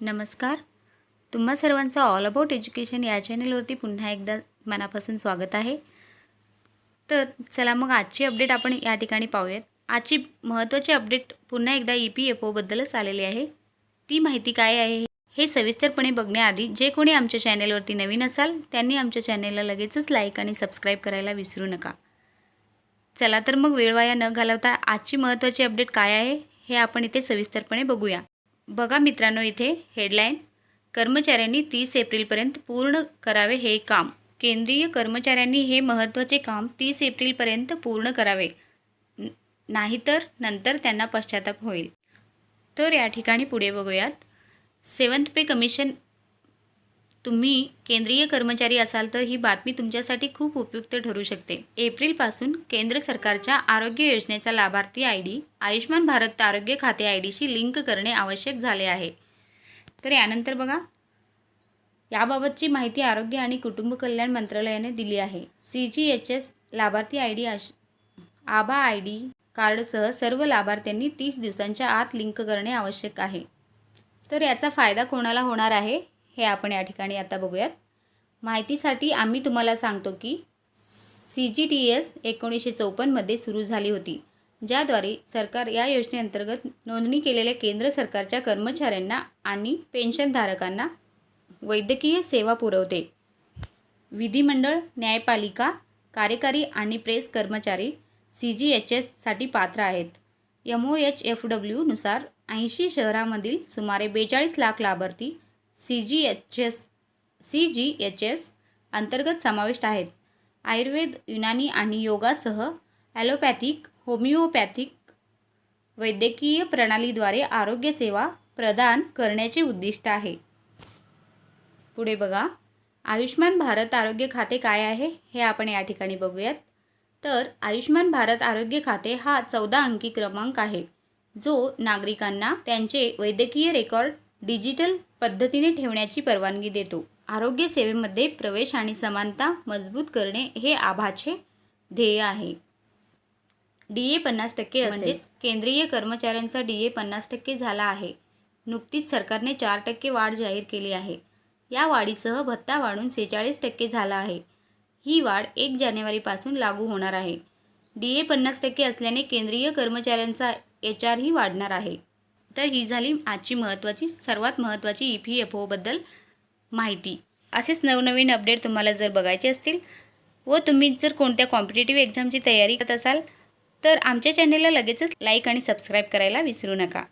नमस्कार. तुम्हा सर्वांचं ऑल अबाउट एज्युकेशन या चॅनलवरती पुन्हा एकदा मनापासून स्वागत आहे. तर चला मग आजची अपडेट आपण या ठिकाणी पाहूयात. आजची महत्त्वाची अपडेट पुन्हा एकदा ई पी एफ ओबद्दलच आलेली आहे. ती माहिती काय आहे हे सविस्तरपणे बघण्याआधी जे कोणी आमच्या चॅनेलवरती नवीन असाल त्यांनी आमच्या चॅनेलला लगेचच लाईक आणि सबस्क्राईब करायला विसरू नका. चला तर मग वेळ वाया न घालवता आजची महत्त्वाची अपडेट काय आहे हे आपण इथे सविस्तरपणे बघूया. बघा मित्रांनो इथे हेडलाईन. कर्मचाऱ्यांनी तीस एप्रिलपर्यंत पूर्ण करावे हे काम. केंद्रीय कर्मचाऱ्यांनी हे महत्त्वाचे काम तीस एप्रिलपर्यंत पूर्ण करावे. नाहीतर नंतर त्यांना पश्चाताप होईल. तर या ठिकाणी पुढे बघूयात. सेवन्थ पे कमिशन तुम्ही केंद्रीय कर्मचारी असाल तर ही बातमी तुमच्यासाठी खूप उपयुक्त ठरू शकते. एप्रिलपासून केंद्र सरकारच्या आरोग्य योजनेचा लाभार्थी आय डी आयुष्मान भारत आरोग्य खाते आय डीशी लिंक करणे आवश्यक झाले आहे. तर यानंतर बघा. याबाबतची माहिती आरोग्य आणि कुटुंब कल्याण मंत्रालयाने दिली आहे. सी जी एच एस लाभार्थी आय डी आश आबा आय डी कार्डसह सर्व लाभार्थ्यांनी तीस दिवसांच्या आत लिंक करणे आवश्यक आहे. तर याचा फायदा कोणाला होणार आहे? हे आपण या ठिकाणी आता बघूयात. माहितीसाठी आम्ही तुम्हाला सांगतो की सी जी टी एस एकोणीसशे चौपन्नमध्ये सुरू झाली होती ज्याद्वारे सरकार या योजनेअंतर्गत नोंदणी केलेल्या केंद्र सरकारच्या कर्मचाऱ्यांना आणि पेन्शनधारकांना वैद्यकीय सेवा पुरवते. विधिमंडळ न्यायपालिका कार्यकारी आणि प्रेस कर्मचारी सी जी एच एससाठी पात्र आहेत. एम ओ एच एफ डब्ल्यूनुसार ऐंशी शहरामधील सुमारे बेचाळीस लाख लाभार्थी C G H S C G H S अंतर्गत समाविष्ट आहेत. आयुर्वेद युनानी आणि योगासह ॲलोपॅथिक होमिओपॅथिक वैद्यकीय प्रणालीद्वारे आरोग्यसेवा प्रदान करण्याचे उद्दिष्ट आहे. पुढे बघा आयुष्मान भारत आरोग्य खाते काय आहे हे आपण या ठिकाणी बघूयात. तर आयुष्मान भारत आरोग्य खाते हा चौदा अंकी क्रमांक आहे जो नागरिकांना त्यांचे वैद्यकीय रेकॉर्ड डिजिटल पद्धतीने ठेवण्याची परवानगी देतो. आरोग्य सेवेमध्ये प्रवेश आणि समानता मजबूत करणे हे आभाचे ध्येय आहे. डी ए पन्नास टक्के म्हणजेच केंद्रीय कर्मचाऱ्यांचा डी ए पन्नास टक्के झाला आहे. नुकतीच सरकारने चार टक्के वाढ जाहीर केली आहे. या वाढीसह भत्ता वाढून सेहेचाळीस टक्के झाला आहे. ही वाढ एक जानेवारीपासून लागू होणार आहे. डी ए पन्नास टक्के असल्याने केंद्रीय कर्मचाऱ्यांचा एच आरही वाढणार आहे. तर ही झाली आजची महत्त्वाची सर्वात महत्त्वाची ई पी एफ ओबद्दल माहिती. असेच नवनवीन अपडेट तुम्हाला जर बघायचे असतील व तुम्ही जर कोणत्या कॉम्पिटेटिव्ह एक्झामची तयारी करत असाल तर आमच्या चॅनेलला लगेचच लाईक आणि सबस्क्राईब करायला विसरू नका.